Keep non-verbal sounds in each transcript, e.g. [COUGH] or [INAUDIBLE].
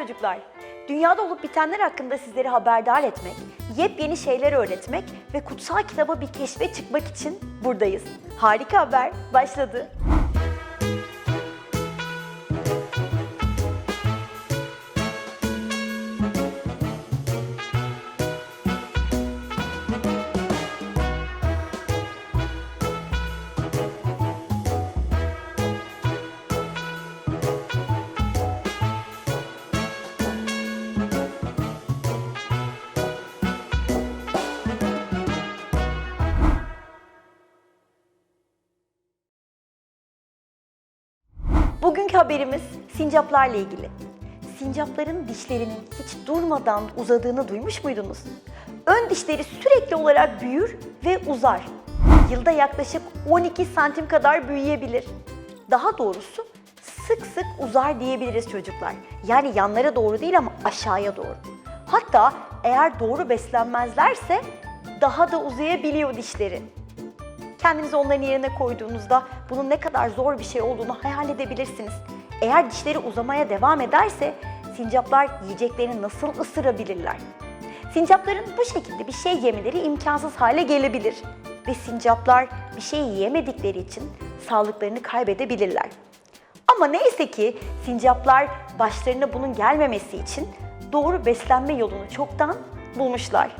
çocuklar. Dünyada olup bitenler hakkında sizleri haberdar etmek, yepyeni şeyler öğretmek ve kutsal kitaba bir keşfe çıkmak için buradayız. Harika haber başladı. Bugünkü haberimiz sincaplarla ilgili. Sincapların dişlerinin hiç durmadan uzadığını duymuş muydunuz? Ön dişleri sürekli olarak büyür ve uzar. Yılda yaklaşık 12 santim kadar büyüyebilir. Daha doğrusu sık sık uzar diyebiliriz çocuklar. Yani yanlara doğru değil ama aşağıya doğru. Hatta eğer doğru beslenmezlerse daha da uzayabiliyor dişleri. Kendinizi onların yerine koyduğunuzda bunun ne kadar zor bir şey olduğunu hayal edebilirsiniz. Eğer dişleri uzamaya devam ederse sincaplar yiyeceklerini nasıl ısırabilirler? Sincapların bu şekilde bir şey yemeleri imkansız hale gelebilir ve sincaplar bir şey yiyemedikleri için sağlıklarını kaybedebilirler. Ama neyse ki sincaplar başlarına bunun gelmemesi için doğru beslenme yolunu çoktan bulmuşlar.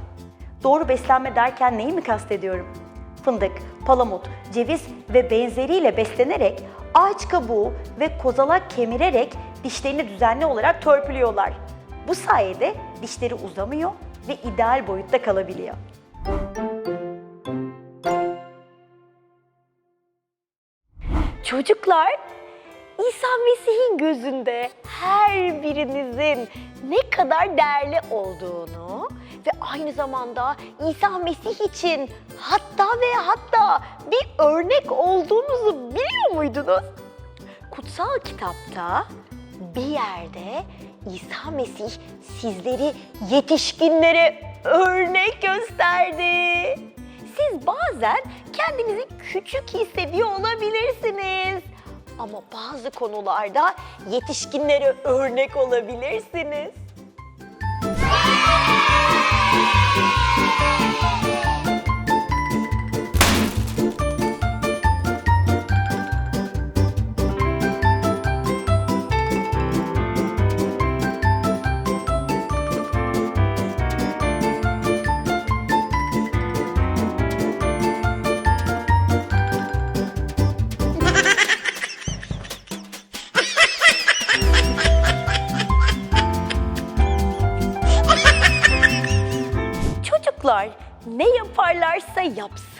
Doğru beslenme derken neyi mi kastediyorum? Fındık, palamut, ceviz ve benzeriyle beslenerek ağaç kabuğu ve kozalak kemirerek dişlerini düzenli olarak törpülüyorlar. Bu sayede dişleri uzamıyor ve ideal boyutta kalabiliyor. Çocuklar, İsa Mesih'in gözünde her birinizin ne kadar değerli olduğunu ve aynı zamanda İsa Mesih için hatta ve hatta bir örnek olduğunuzu biliyor muydunuz? Kutsal kitapta bir yerde İsa Mesih sizleri yetişkinlere örnek gösterdi. Siz bazen kendinizi küçük hissediyor olabilirsiniz. Ama bazı konularda yetişkinlere örnek olabilirsiniz.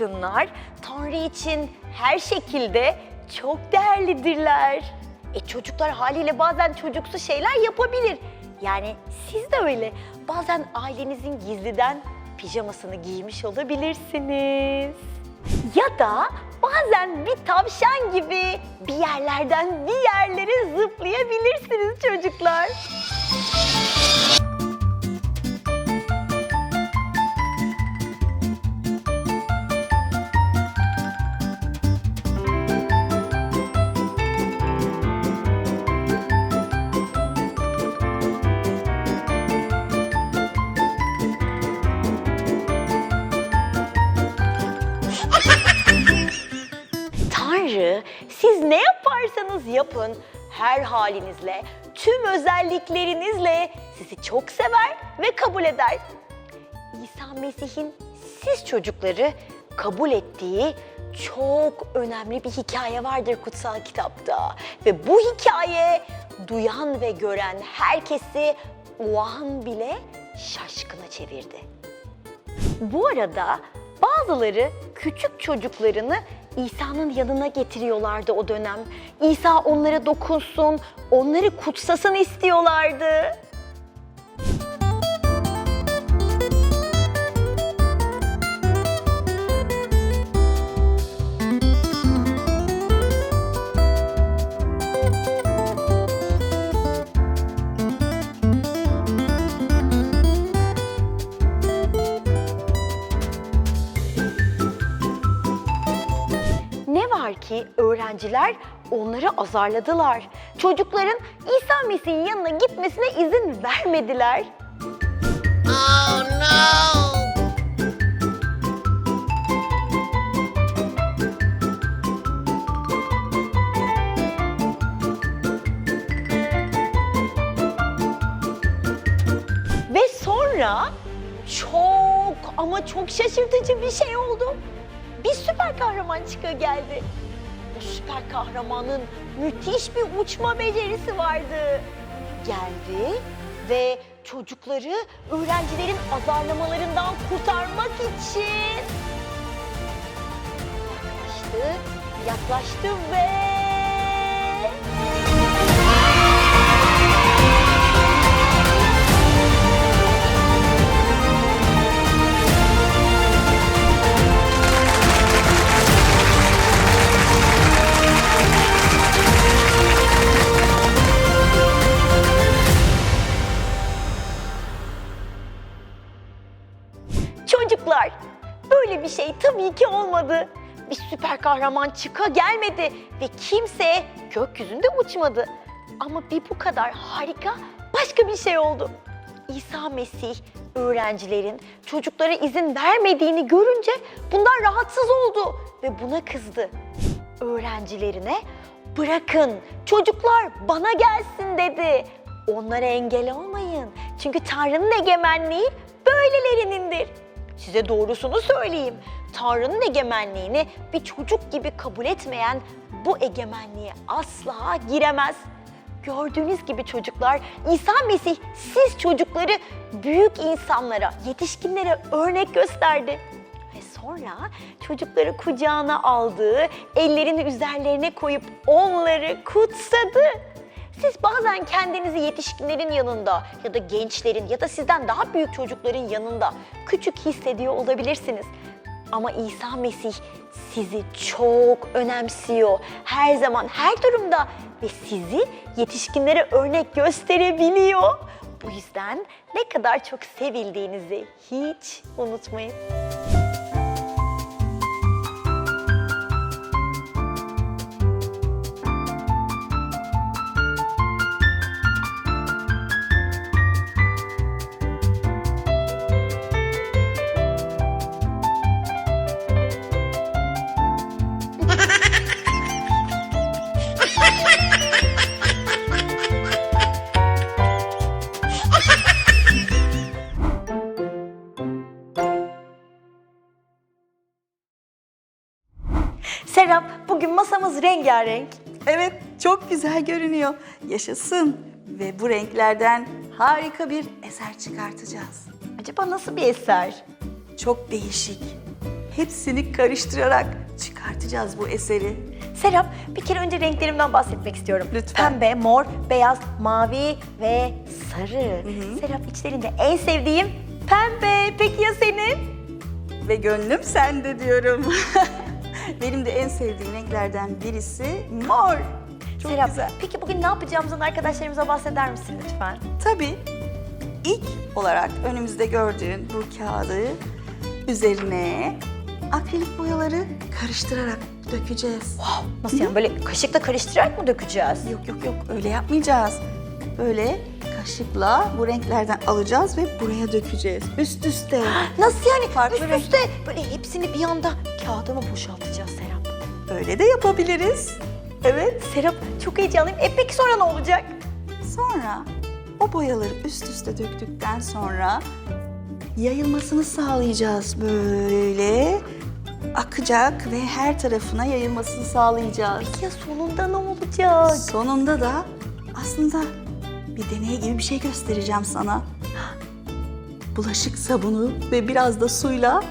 Yapsınlar Tanrı için her şekilde çok değerlidirler. E çocuklar haliyle bazen çocuksu şeyler yapabilir. Yani siz de öyle. Bazen ailenizin gizliden pijamasını giymiş olabilirsiniz. Ya da bazen bir tavşan gibi bir yerlerden bir yerlere zıplayabilirsiniz çocuklar. Yapın her halinizle, tüm özelliklerinizle sizi çok sever ve kabul eder. İsa Mesih'in siz çocukları kabul ettiği çok önemli bir hikaye vardır kutsal kitapta. Ve bu hikaye duyan ve gören herkesi o an bile şaşkına çevirdi. Bu arada bazıları küçük çocuklarını İsa'nın yanına getiriyorlardı o dönem. İsa onlara dokunsun, onları kutsasın istiyorlardı. Var ki öğrenciler onları azarladılar. Çocukların İsa Mesih'in yanına gitmesine izin vermediler. Oh no! Ve sonra çok ama çok şaşırtıcı bir şey oldu. Bir süper kahraman çıka geldi. Bu süper kahramanın müthiş bir uçma becerisi vardı. Geldi ve çocukları öğrencilerin azarlamalarından kurtarmak için yaklaştı, yaklaştı ve kahraman çıka gelmedi ve kimse gökyüzünde uçmadı. Ama bir bu kadar harika başka bir şey oldu. İsa Mesih öğrencilerin çocuklara izin vermediğini görünce bundan rahatsız oldu ve buna kızdı. Öğrencilerine bırakın çocuklar bana gelsin dedi. Onlara engel olmayın. Çünkü Tanrı'nın egemenliği böylelerinindir. Size doğrusunu söyleyeyim. Tanrı'nın egemenliğini bir çocuk gibi kabul etmeyen bu egemenliğe asla giremez. Gördüğünüz gibi çocuklar, İsa Mesih siz çocukları büyük insanlara, yetişkinlere örnek gösterdi. Ve sonra çocukları kucağına aldı, ellerini üzerlerine koyup onları kutsadı. Siz bazen kendinizi yetişkinlerin yanında ya da gençlerin ya da sizden daha büyük çocukların yanında küçük hissediyor olabilirsiniz. Ama İsa Mesih sizi çok önemsiyor. Her zaman, her durumda ve sizi yetişkinlere örnek gösterebiliyor. Bu yüzden ne kadar çok sevildiğinizi hiç unutmayın. Rengarenk. Evet, çok güzel görünüyor. Yaşasın. Ve bu renklerden harika bir eser çıkartacağız. Acaba nasıl bir eser? Çok değişik. Hepsini karıştırarak çıkartacağız bu eseri. Serap, bir kere önce renklerimden bahsetmek istiyorum. Lütfen. Pembe, mor, beyaz, mavi ve sarı. Serap, içlerinde en sevdiğim pembe. Peki ya senin? Ve gönlüm sende diyorum. [LAUGHS] Benim de en sevdiğim renklerden birisi mor. Çok Serap, güzel. peki bugün ne yapacağımızdan arkadaşlarımıza bahseder misin lütfen? Tabii ilk olarak önümüzde gördüğün bu kağıdı üzerine akrilik boyaları karıştırarak dökeceğiz. Nasıl yani böyle kaşıkla karıştırarak mı dökeceğiz? Yok yok yok öyle yapmayacağız. Böyle kaşıkla bu renklerden alacağız ve buraya dökeceğiz. Üst üste. [GASPS] Nasıl yani? Farklı Üst renk. üste böyle hepsini bir anda kağıda mı boşaltacağız Serap? Öyle de yapabiliriz. Evet. Serap çok heyecanlıyım. E peki sonra ne olacak? Sonra o boyaları üst üste döktükten sonra yayılmasını sağlayacağız böyle. Akacak ve her tarafına yayılmasını sağlayacağız. Ya sonunda ne olacak? Sonunda da aslında bir deney gibi bir şey göstereceğim sana. Bulaşık sabunu ve biraz da suyla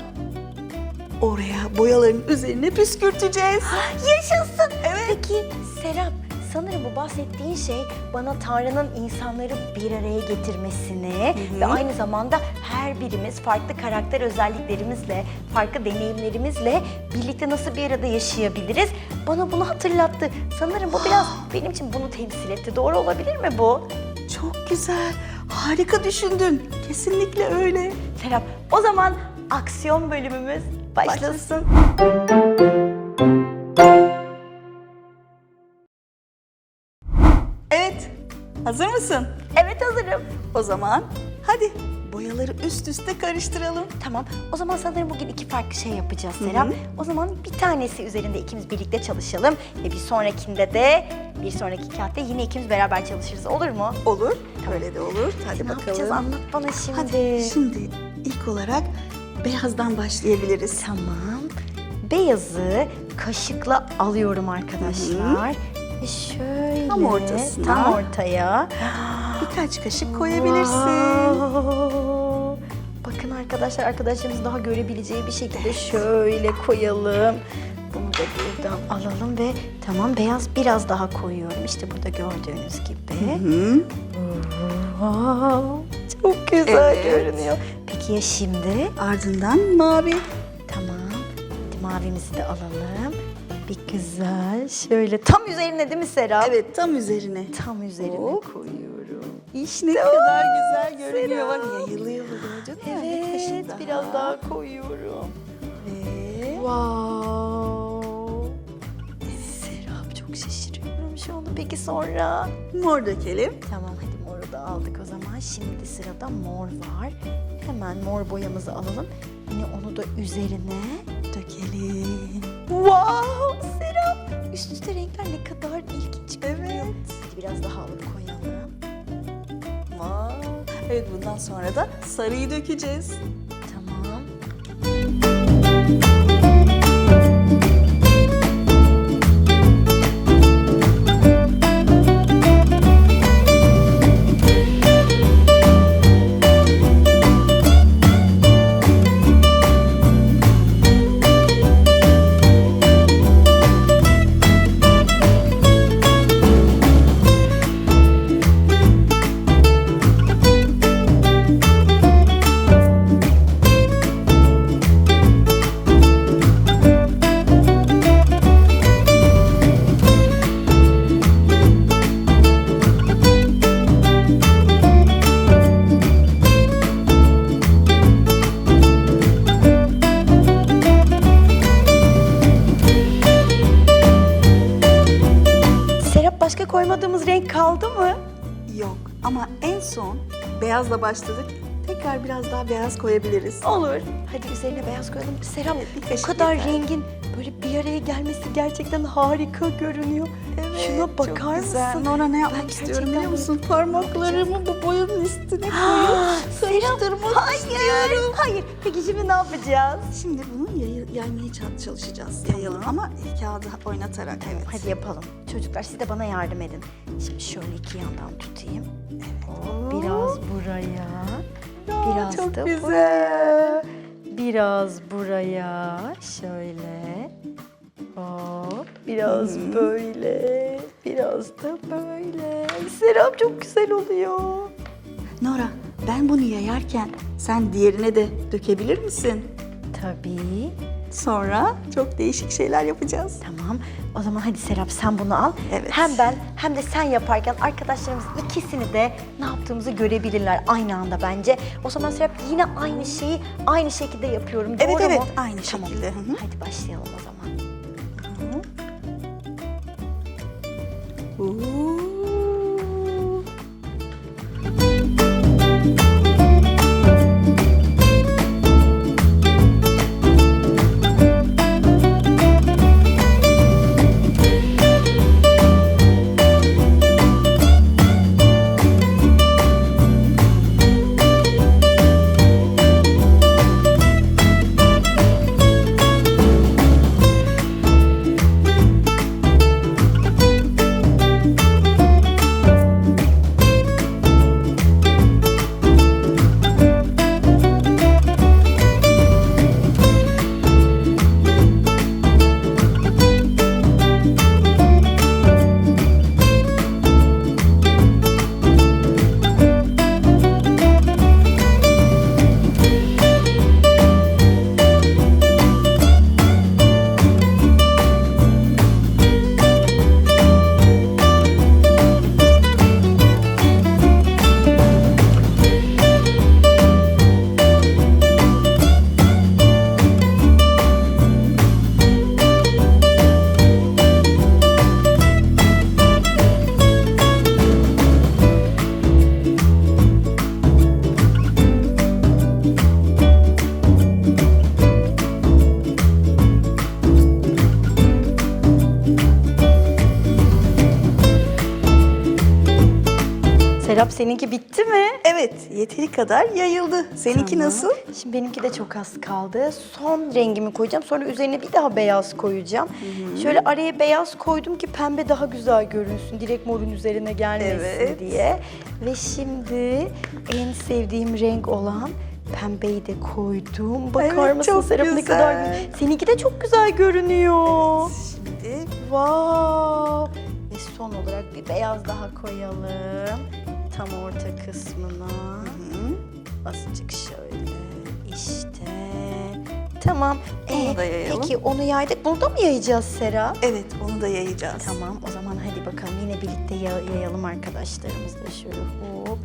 oraya boyaların üzerine püskürteceğiz. [GASPS] Yaşasın. Evet. Peki Serap, sanırım bu bahsettiğin şey bana Tanrı'nın insanları bir araya getirmesini ve aynı zamanda her birimiz farklı karakter özelliklerimizle, farklı deneyimlerimizle birlikte nasıl bir arada yaşayabiliriz? Bana bunu hatırlattı. Sanırım bu biraz [GASPS] benim için bunu temsil etti. Doğru olabilir mi bu? Çok güzel. Harika düşündün. Kesinlikle öyle. Serap, o zaman aksiyon bölümümüz başlasın. Evet, hazır mısın? Evet hazırım. O zaman hadi boyaları üst üste karıştıralım. Tamam. O zaman sanırım bugün iki farklı şey yapacağız Serap. O zaman bir tanesi üzerinde ikimiz birlikte çalışalım. Ve bir sonrakinde de bir sonraki kağıtta yine ikimiz beraber çalışırız. Olur mu? Olur. Tamam. Öyle de olur. Hadi ne bakalım. Ne yapacağız anlat bana şimdi. Hadi şimdi ilk olarak beyazdan başlayabiliriz. Tamam. Beyazı kaşıkla alıyorum arkadaşlar. Ve şöyle Tam ortasına. tam ortaya. [GASPS] Birkaç kaşık koyabilirsin. Wow. Bakın arkadaşlar arkadaşlarımız daha görebileceği bir şekilde şöyle koyalım. Bunu da buradan alalım ve tamam beyaz biraz daha koyuyorum. İşte burada gördüğünüz gibi. Hı. Wow, çok güzel Evet. görünüyor. Peki ya şimdi? Ardından mavi. Tamam. Hadi mavimizi de alalım. Bir güzel şöyle tam üzerine değil mi Serap? Evet tam üzerine. Tam üzerine Hop. koyuyorum. İşte ne kadar güzel görünüyor. Bak yayılıyor mü? Bir Evet, biraz daha koyuyorum. Ve Wow. Serap çok şaşırıyorum şu anda. Peki sonra? mor dökelim. Tamam hadi da aldık o zaman. Şimdi sırada mor var. Hemen mor boyamızı alalım. Yine onu da üzerine. Dökelim. Wow Serap. Üst üste renkler ne kadar ilginç görünüyor. Hadi biraz daha alıp koyalım. Wow. Evet bundan sonra da sarıyı dökeceğiz. Koymadığımız renk kaldı mı? Yok ama en son beyazla başladık. Tekrar biraz daha beyaz koyabiliriz. Olur. Hadi üzerine beyaz koyalım. Serap Evet, bir o kadar yeter. rengin böyle bir araya gelmesi gerçekten harika görünüyor. Şuna bakar çok güzel. mısın? Nora ne yapmak Ben istiyorum biliyor musun? Parmaklarımı bu boyanın üstüne koyup [GASPS] Serap, karıştırmak hayır, istiyorum. hayır. Peki şimdi ne yapacağız? Şimdi bunu yay- yaymaya ça- çalışacağız. Yayalım ama kağıdı oynatarak evet. Hadi yapalım. Çocuklar siz de bana yardım edin. Şimdi şöyle iki yandan tutayım. Hop, biraz buraya. Biraz çok da güzel. buraya. Biraz buraya. Şöyle. Hop. Biraz böyle. Biraz da böyle. Serap çok güzel oluyor. Nora ben bunu yayarken sen diğerine de dökebilir misin? Tabii. Sonra çok değişik şeyler yapacağız. Tamam. O zaman hadi Serap sen bunu al. Evet. Hem ben hem de sen yaparken arkadaşlarımız ikisini de ne yaptığımızı görebilirler aynı anda bence. O zaman Serap yine aynı şeyi aynı şekilde yapıyorum. Doğru Evet, evet, mu? aynı Tamam. şekilde. Hı hı. Hadi başlayalım o zaman. Oo. Evet, yeteri kadar yayıldı. Seninki Tamam. nasıl? Şimdi benimki de çok az kaldı. Son rengimi koyacağım. Sonra üzerine bir daha beyaz koyacağım. Şöyle araya beyaz koydum ki pembe daha güzel görünsün. Direkt morun üzerine gelmesin Evet. diye. Ve şimdi en sevdiğim renk olan pembeyi de koydum. Bakar Evet, mısın çok Serap ne güzel. kadar güzel. Seninki de çok güzel görünüyor. Şimdi Wow. Ve son olarak bir beyaz daha koyalım. Tam orta kısmına. hı, Azıcık şöyle. İşte. Tamam. Onu Ee, da yayalım. Peki onu yaydık. Bunu da mı yayacağız Sera? evet onu da yayacağız. Tamam. O zaman hadi bakalım yine birlikte ya- yayalım arkadaşlarımızla şöyle hop.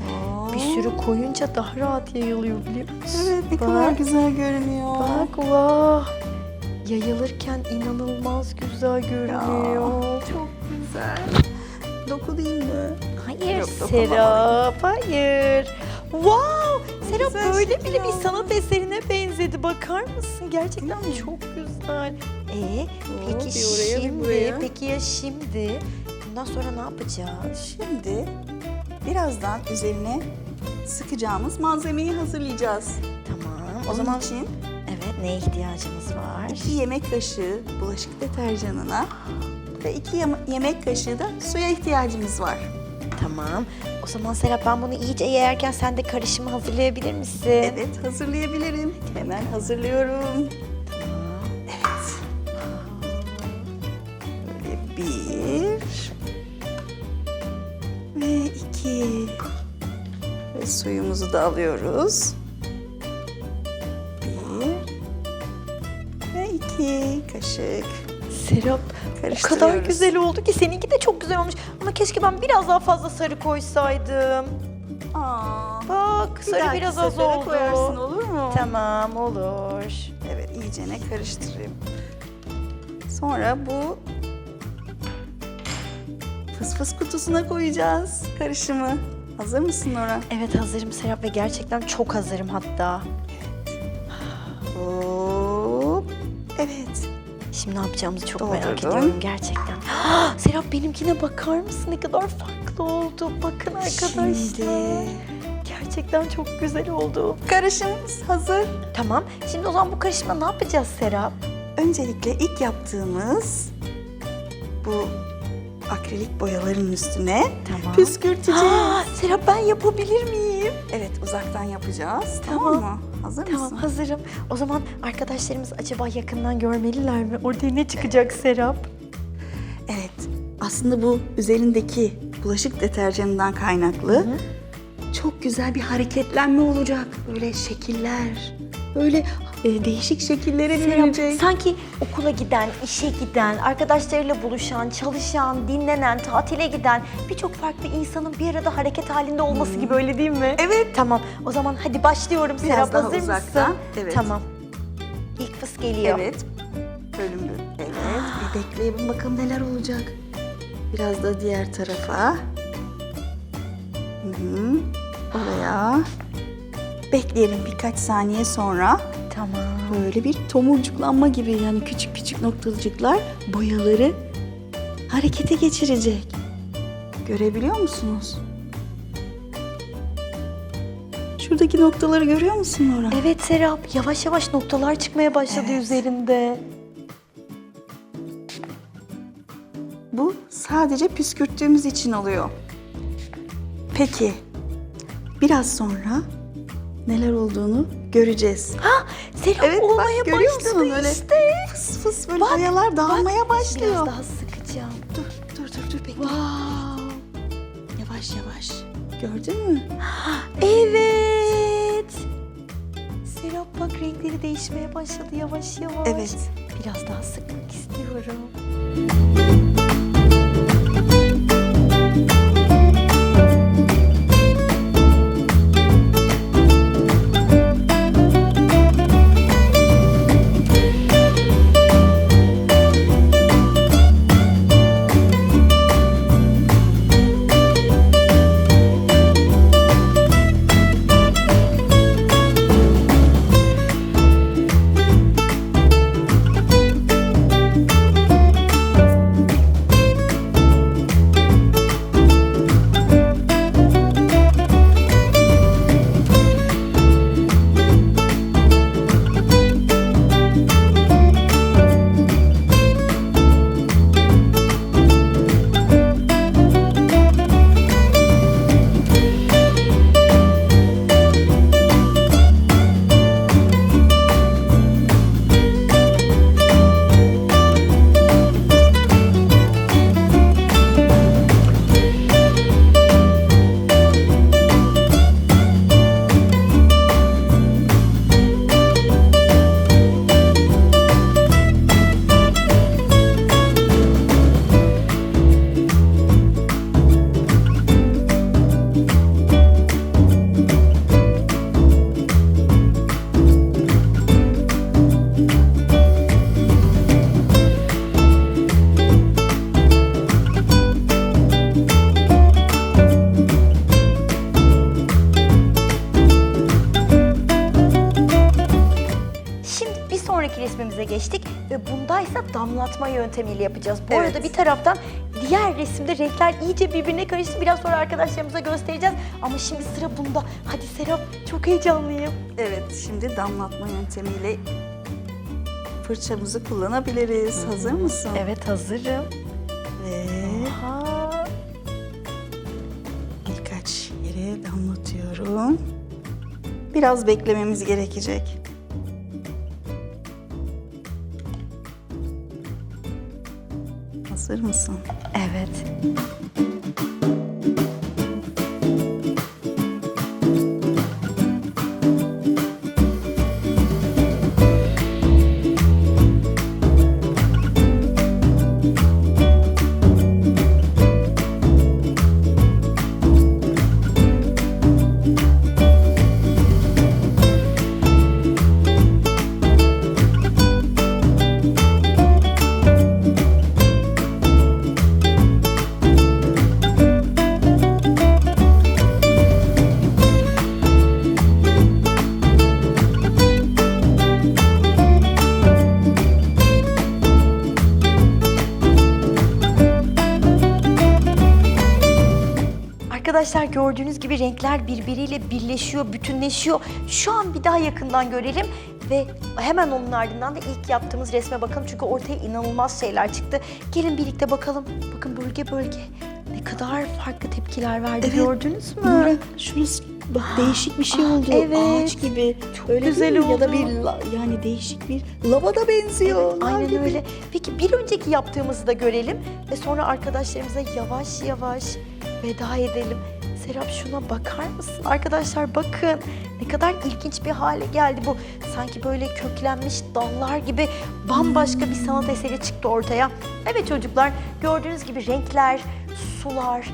Bir sürü koyunca daha rahat yayılıyor biliyor musun? Evet ne Bak. kadar güzel görünüyor. Bak vah. Yayılırken inanılmaz güzel görünüyor. Çok güzel. Doku değil mi? Hayır Yok. Serap, hayır. Wow! Serap güzel böyle şekil bile bir oldu. sanat eserine benzedi. Bakar mısın? Gerçekten çok güzel. Ee, peki bir oraya, bir şimdi, buraya. peki ya şimdi? Bundan sonra ne yapacağız? Şimdi birazdan üzerine sıkacağımız malzemeyi hazırlayacağız. Tamam, o zaman için evet neye ihtiyacımız var? 2 yemek kaşığı bulaşık deterjanına ve 2 yemek kaşığı da suya ihtiyacımız var. Tamam. O zaman Serap ben bunu iyice yayarken sen de karışımı hazırlayabilir misin? Evet hazırlayabilirim. Hemen hazırlıyorum. Evet. Böyle bir ve iki ve suyumuzu da alıyoruz. Bir ve iki kaşık. Serap o kadar Karıştırıyoruz. güzel oldu ki seninki de çok güzel olmuş. Ama keşke ben biraz daha fazla sarı koysaydım. Aa, Bak sarı dahaki biraz az sefere oldu. koyarsın olur mu? Tamam olur. Evet iyicene karıştırayım. Sonra bu fıs fıs kutusuna koyacağız karışımı. Hazır mısın Nora? Evet hazırım Serap ve gerçekten çok hazırım hatta. Hop. Şimdi ne yapacağımızı çok merak Doldurdum. ediyorum gerçekten. [GASPS] Serap benimkine bakar mısın? Ne kadar farklı oldu. Bakın arkadaşlar. Şimdi Gerçekten çok güzel oldu. karışımımız hazır. Tamam. Şimdi o zaman bu karışımda ne yapacağız Serap? Öncelikle ilk yaptığımız bu akrilik boyaların üstüne Tamam. püskürteceğiz. [GASPS] Serap ben yapabilir miyim? Evet uzaktan yapacağız. Tamam, Tamam. mı? Hazır Tamam mısın? hazırım. O zaman arkadaşlarımız acaba yakından görmeliler mi? Orada ne çıkacak Serap? Evet. Aslında bu üzerindeki bulaşık deterjanından kaynaklı çok güzel bir hareketlenme olacak. Böyle şekiller. Böyle e, değişik şekillere Serap, bürünecek. sanki okula giden, işe giden, arkadaşlarıyla buluşan, çalışan, dinlenen, tatile giden birçok farklı insanın bir arada hareket halinde olması gibi öyle değil mi? Evet. Tamam. O zaman hadi başlıyorum Biraz Serap. daha Hazır uzaktan. mısın? Evet. Tamam. İlk fıs geliyor. Evet. Bölümlü. Evet. Bir bekleyelim bakalım neler olacak. Biraz da diğer tarafa. Hı hı. Oraya. Bekleyelim birkaç saniye sonra. Tamam. Böyle bir tomurcuklanma gibi yani küçük küçük noktalıcıklar boyaları harekete geçirecek. Görebiliyor musunuz? Şuradaki noktaları görüyor musun Nora? Evet Serap, yavaş yavaş noktalar çıkmaya başladı Evet. üzerinde. Bu sadece püskürttüğümüz için oluyor. Peki, biraz sonra neler olduğunu göreceğiz. Ha, Serap Evet, bak, olmaya görüyor başladı musun? Öyle işte. Fıs fıs böyle Bak, boyalar dağılmaya başlıyor. Biraz daha sıkacağım. Dur, dur, dur, dur bekle. Wow. Yavaş yavaş. Gördün mü? [GASPS] Evet. Serap bak renkleri değişmeye başladı yavaş yavaş. Evet. Biraz daha sıkmak istiyorum. Yöntemiyle yapacağız. Bu Evet. arada bir taraftan diğer resimde renkler iyice birbirine karıştı. Biraz sonra arkadaşlarımıza göstereceğiz. Ama şimdi sıra bunda. Hadi Serap çok heyecanlıyım. Evet, şimdi damlatma yöntemiyle fırçamızı kullanabiliriz. Hazır mısın? Evet hazırım. Ve Aha. birkaç yere damlatıyorum. Biraz beklememiz gerekecek. Gördüğünüz gibi renkler birbiriyle birleşiyor, bütünleşiyor. Şu an bir daha yakından görelim ve hemen onun ardından da ilk yaptığımız resme bakalım. Çünkü ortaya inanılmaz şeyler çıktı. Gelin birlikte bakalım. Bakın bölge bölge ne kadar farklı tepkiler verdi Evet. gördünüz mü? Nura, şurası bak değişik bir şey Ah, oldu. evet. Ağaç gibi. Çok Öyle güzel mi? Ya da oldu. bir la- yani değişik bir lava da benziyor. nar Aynen gibi. öyle. Peki bir önceki yaptığımızı da görelim ve sonra arkadaşlarımıza yavaş yavaş veda edelim. Serap şuna bakar mısın? Arkadaşlar bakın ne kadar ilginç bir hale geldi bu. Sanki böyle köklenmiş dallar gibi bambaşka bir sanat eseri çıktı ortaya. Evet çocuklar gördüğünüz gibi renkler, sular,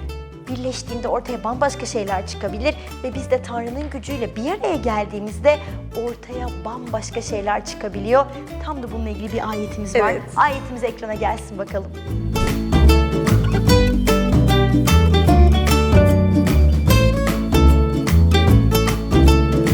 birleştiğinde ortaya bambaşka şeyler çıkabilir ve biz de Tanrı'nın gücüyle bir araya geldiğimizde ortaya bambaşka şeyler çıkabiliyor. Tam da bununla ilgili bir ayetimiz var. Evet. Ayetimiz ekrana gelsin bakalım.